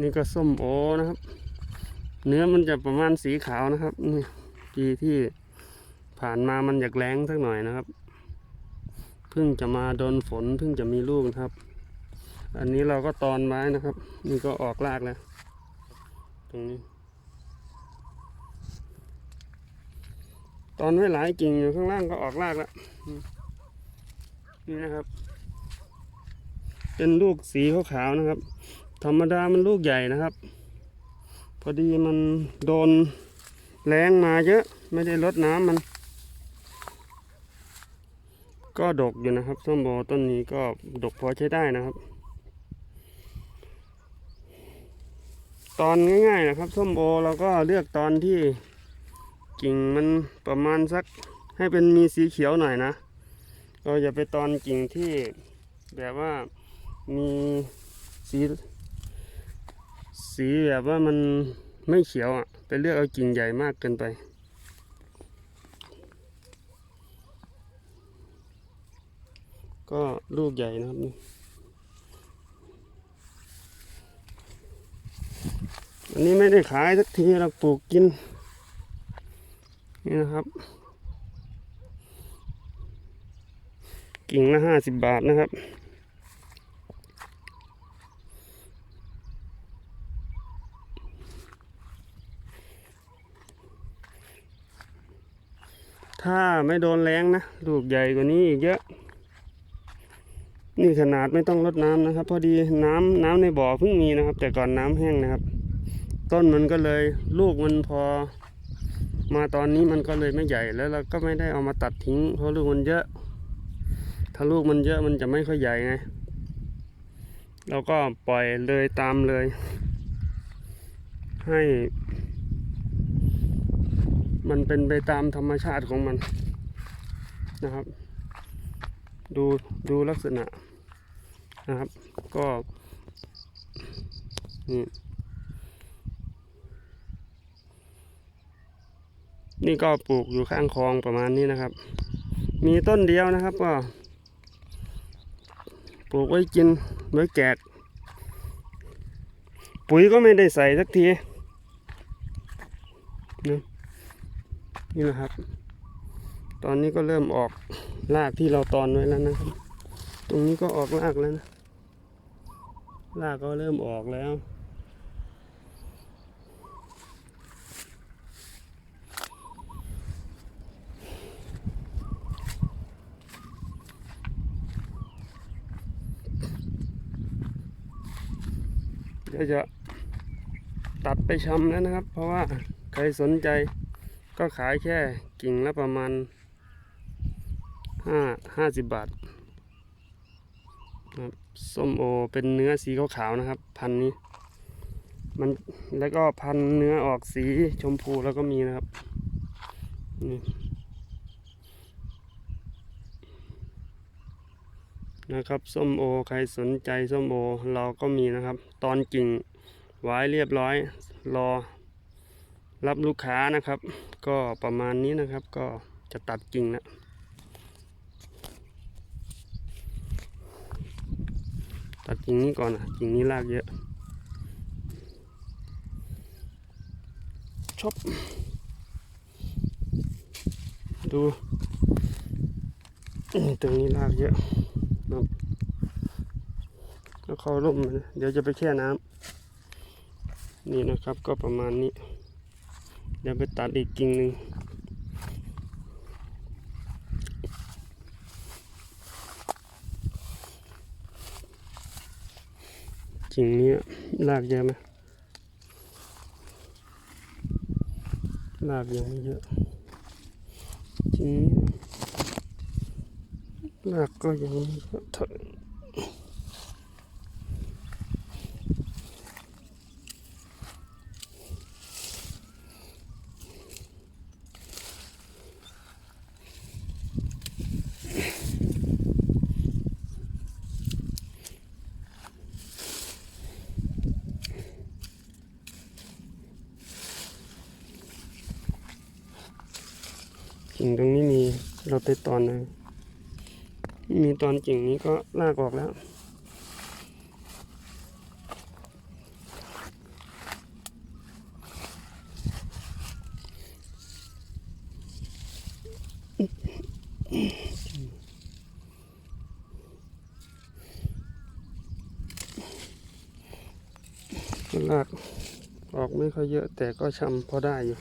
นี่ก็ส้มโอนะครับ เนื้อมันจะประมาณสีขาวนะครับ นี่ปีที่ผ่านมามันอยากแรงสักหน่อยนะครับ เพิ่งจะมาโดนฝนเพิ่งจะมีลูกนะครับ อันนี้เราก็ตอนไว้นะครับ นี่ก็ออกรากแล้ว ตรงนี้ ตอนไว้หลายกิ่งอยู่ข้างล่างก็ออกรากแล้วนี่นะครับ เป็นลูกสีขาวๆนะครับ ธรรมดามันลูกใหญ่นะครับ พอดีมันโดนแรงมาเยอะ ไม่ได้ลดน้ำมัน ก็ดกอยู่นะครับส้มโอต้นนี้ก็ดกพอใช้ได้นะครับ ตอนง่ายๆนะครับส้มโอเราก็เลือกตอนที่กิ่งมันประมาณสักให้เป็นมีสีเขียวหน่อยนะเราอย่าไปตอนกิ่งที่แบบว่ามีสี สีแบบว่ามันไม่เขียวอะ ไปเลือกเอากิ่งใหญ่มากเกินไป ก็ลูกใหญ่นะครับนี่อันนี้ไม่ได้ขายสักทีเราปลูกกิน นี่นะครับ กิ่งละห้าสิบบาทนะครับ ถ้าไม่โดนแรงนะลูกใหญ่กว่านี้อีกเยอะ นี่ขนาดไม่ต้องรดน้ำนะครับ พอดีน้ำน้ำในบ่อเพิ่งมีนะครับ แต่ก่อนน้ำแห้งนะครับ ต้นมันก็เลย ลูกมันพอ มาตอนนี้มันก็เลยไม่ใหญ่แล้วเราก็ไม่ได้เอามาตัดทิ้ง เพราะลูกมันเยอะ ถ้าลูกมันเยอะมันจะไม่ค่อยใหญ่ไงเราก็ปล่อยเลยตามเลย ให้ มันเป็นไปตามธรรมชาติของมันนะครับ ดูดูลักษณะนะครับ ก็นี่นี่ก็ปลูกอยู่ข้างคลองประมาณนี้นะครับ มีต้นเดียวนะครับก็ ปลูกไว้กินไว้แจกปุ๋ยก็ไม่ได้ใส่สักทีนะ นี่นะครับ ตอนนี้ก็เริ่มออกรากที่เราตอนไว้แล้วนะครับ ตรงนี้ก็ออกรากแล้วนะรากก็เริ่มออกแล้วเดี๋ยวจะตัดไปชำแล้วนะครับ เพราะว่าใครสนใจ ก็ขายแค่กิ่งละประมาณห้าห้าสิบบาทครับส้มโอเป็นเนื้อสีขาวๆนะครับ พันนี้ มันแล้วก็พันเนื้อออกสีชมพูแล้วก็มีนะครับนี่นะครับส้มโอใครสนใจส้มโอเราก็มีนะครับ ตอนกิ่งไว้เรียบร้อยรอ รับลูกค้านะครับ ก็ประมาณนี้นะครับ ก็จะตัดกิ่งแล้วตัดกิ่งนี้ก่อนนะกิ่งนี้รากเยอะชอบดูตรงนี้รากเยอะนะแล้วเขาร่มเดี๋ยวจะไปแช่น้ำนี่นะครับก็ประมาณนี้ เดี๋ยวไปตัดอีกกิ่งหนึ่งกิ่งนี้รากเยอะไหมรากยังไม่เยอะกิ่งนี้รากก็ยังไม่เยอะเท่า กิ่งตรงนี้มีเราไปตอนนึงมีตอนกิ่งนี้ก็ลากออกแล้วลากออกไม่ค่อยเยอะแต่ก็ช้ำพอได้อยู่